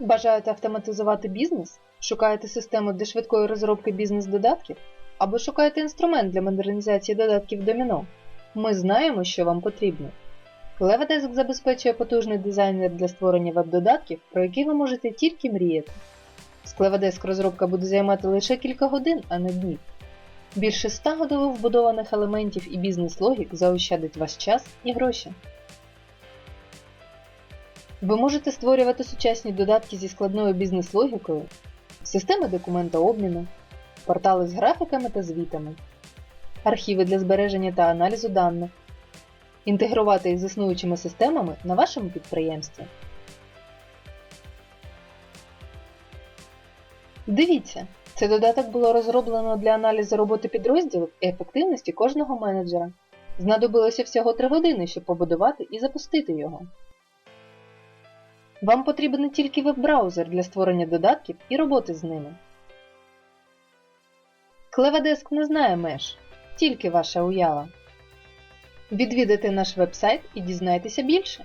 Бажаєте автоматизувати бізнес? Шукаєте систему для швидкої розробки бізнес-додатків? Або шукаєте інструмент для модернізації додатків доміно? Ми знаємо, що вам потрібно. Cleverdesk забезпечує потужний дизайнер для створення веб-додатків, про які ви можете тільки мріяти. З Cleverdesk розробка буде займати лише кілька годин, а не днів. Більше 100 годових вбудованих елементів і бізнес-логік заощадить ваш час і гроші. Ви можете створювати сучасні додатки зі складною бізнес-логікою, системи документообміну, портали з графіками та звітами, архіви для збереження та аналізу даних, інтегрувати їх з існуючими системами на вашому підприємстві. Дивіться, цей додаток було розроблено для аналізу роботи підрозділів і ефективності кожного менеджера. Знадобилося всього 3 години, щоб побудувати і запустити його. Вам потрібен тільки веб-браузер для створення додатків і роботи з ними. Клевадеск не знає меж, тільки ваша уява. Відвідайте наш веб-сайт і дізнайтеся більше.